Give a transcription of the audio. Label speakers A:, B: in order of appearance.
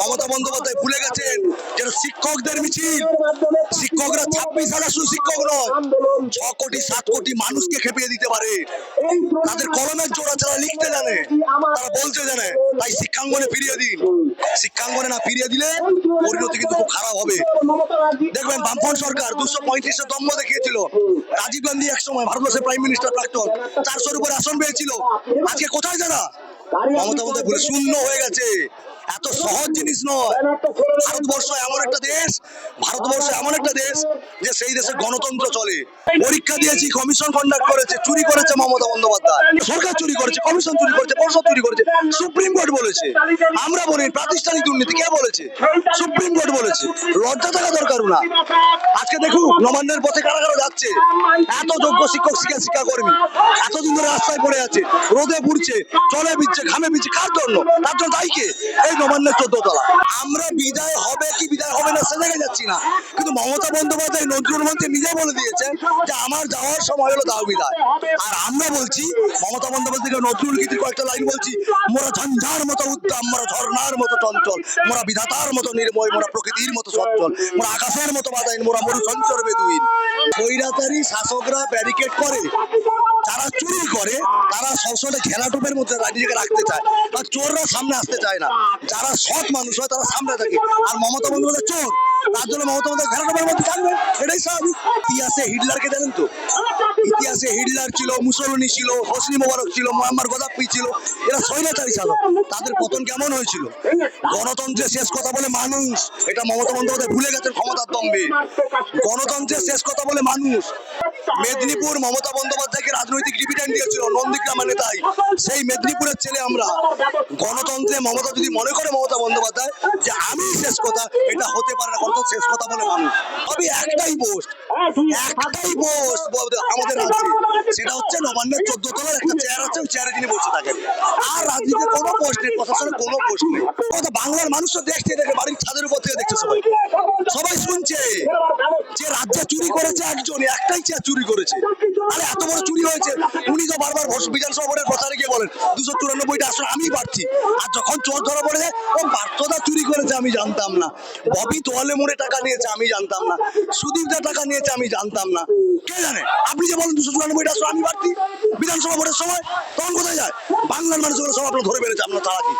A: মমতা বন্দ্যোপাধ্যায় ভুলে গেছেন যেটা শিক্ষকদের মিছিল। শিক্ষকরা ছাব্বিশ হাজার শুধু শিক্ষক নয় ছ কোটি সাত কোটি মানুষকে খেপিয়ে দিতে পারে। তাদের কলমের জোড়া যারা লিখতে জানে তারা বলতে জানে তাই শিক্ষাঙ্গনে ফিরিয়ে দিন। শিক্ষাঙ্গনে না ফিরিয়ে দিলে পরিণতি কিন্তু খুব খারাপ হবে। দেখবেন বামফ্রন্ট সরকার দুশো পঁয়ত্রিশে দম্ভ দেখিয়েছিল। রাজীব গান্ধী এক সময় ভারতবর্ষের প্রাইম মিনিস্টার প্রাক্তন। চারশোর উপরে আসন পেয়েছিল। আজকে কোথায় যারা? মমতা বলে শূন্য হয়ে গেছে। এত সহজ জিনিস নয়। ভারতবর্ষ এমন একটা দেশ ভারতবর্ষ এমন একটা দেশ যে সেই দেশে গণতন্ত্র চলে। পরীক্ষা দিয়েছি কমিশন কন্ডাক্ট করেছে, চুরি করেছে মমতা বন্দ্যোপাধ্যায়। সরকার চুরি করেছে কমিশন চুরি করেছে, পর্ষদ চুরি করেছে, সুপ্রিম কোর্ট বলেছে। আমরা বলি, প্রাতিষ্ঠানিক দুর্নীতি কে বলেছে? সুপ্রিম কোর্ট বলেছে। লজ্জা থাকা দরকার না। আজকে দেখুন, নবান্নের পথে কারা কারা যাচ্ছে? এত যোগ্য শিক্ষক, শিক্ষা শিক্ষা কর্মী এতদিন ধরে রাস্তায় পড়ে আছে, রোদে পুড়ছে, জলে বিচ্ছে ঘামে বিচ্ছে কার জন্য? তার জন্য দায়ী কে? এই নবান্নের চোদ্দ তলা আমরা বিদায় হবে কি বিদায় হবে না সে জায়গায় যাচ্ছি না। কিন্তু মমতা বন্দ্যোপাধ্যায় নজরুল মন্ত্রী নিজে বলে দিয়েছেন যে আমার যাওয়ার সময় হলো দাও বিদায়। আর আমরা বলছি, মমতা বন্দ্যোপাধ্যায়কে নজরুল গীতির কয়েকটা লাইন বলছি, মোরা ঝঞ্ঝার মতো উদ্দাম মোরা ঝর্ণার মতো চঞ্চল, মোরা বিধাতার মতো নির্ময়, মোরা প্রকৃতির মতো সচ্ছল, মোরা আকাশের মতো বাদাইন মোরা মরু সঞ্চর বেদুইন। বৈরাতারি শাসকরা ব্যারিকেড করে, যারা চুরি করে, তারা সবসময় ঘেরাটোপের মধ্যে নিজেকে রাখতে চায় বা চোররা সামনে আসতে চায় না। যারা সৎ মানুষ হয়, তারা সামনে থাকে। আর মমতা বন্দ্যোপাধ্যায় চোর, তার জন্য মমতা বন্দ্যোপাধ্যায় ঘেরাটোপের মধ্যে থাকবে এটাই স্বাভাবিক। ইতিহাসে হিটলারকে জানেন তো? ইতিহাসে হিটলার ছিল মুসলিনী ছিল, হোসনি মোবারক ছিল মোহাম্মদ গদাপ্পি ছিল, এরা স্বৈরাচারী শাসক তাদের পতন কেমন হয়েছিল? গণতন্ত্রের শেষ কথা বলে মানুষ, এটা মমতা বন্দ্যোপাধ্যায় ভুলে গেছেন ক্ষমতার দম্বে গণতন্ত্রের শেষ কথা বলে মানুষ। মেদিনীপুর মমতা বন্দ্যোপাধ্যায়কে রাজনৈতিক ডিভিডেন্ড দিয়েছিল, নন্দীগ্রামের নেতাই। সেই মেদিনীপুরের ছেলে আমরা। গণতন্ত্রে মমতা যদি মনে করে মমতা বন্দ্যোপাধ্যায় যে আমি শেষ কথা, এটা হতে পারে না, গণতন্ত্র শেষ কথা বলে মানুষ। তবে একটাই পোস্ট একটাই পোস্ট আমাদের রাজ্যে সেটা হচ্ছে নবান্নের চোদ্দ তলার একটা চেয়ার আছে, ওই চেয়ারে তিনি বসে থাকেন। আর রাজনীতিতে কোনো পোস্ট নেই, প্রশাসনের কোনো পোস্ট নেই। বাংলার মানুষ তো দেখছে দেখে বাড়ির ছাদের উপর থেকে দেখছে সবাই। সবাই শুনছে যে রাজ্যে চুরি করেছে একজন, একটাই চেয়ার চুরি করেছে। আরে এত বড় চুরি হয়েছে। উনি তো বারবার বিধানসভা বোর্ডের প্রচারে গিয়ে বলেন, দুশো চুরানব্বইটা আসলে আমি পাচ্ছি আর যখন চোর ধরা পড়ে যায়, ও পার্থদা চুরি করেছে আমি জানতাম না। ববি তোয়ালে মোড়ে টাকা নিয়েছে আমি জানতাম না। সুদীপদা টাকা নিয়েছে আমি জানতাম না। কে জানে? আপনি যে বলেন দুশো চুরানব্বইটা আসলে, আমি বাড়তি। বিধানসভা ভোটের সময় তখন কোথায় যায়? বাংলার মানুষগুলো সব আপনার ধরে বেড়েছে আপনার তারা কি?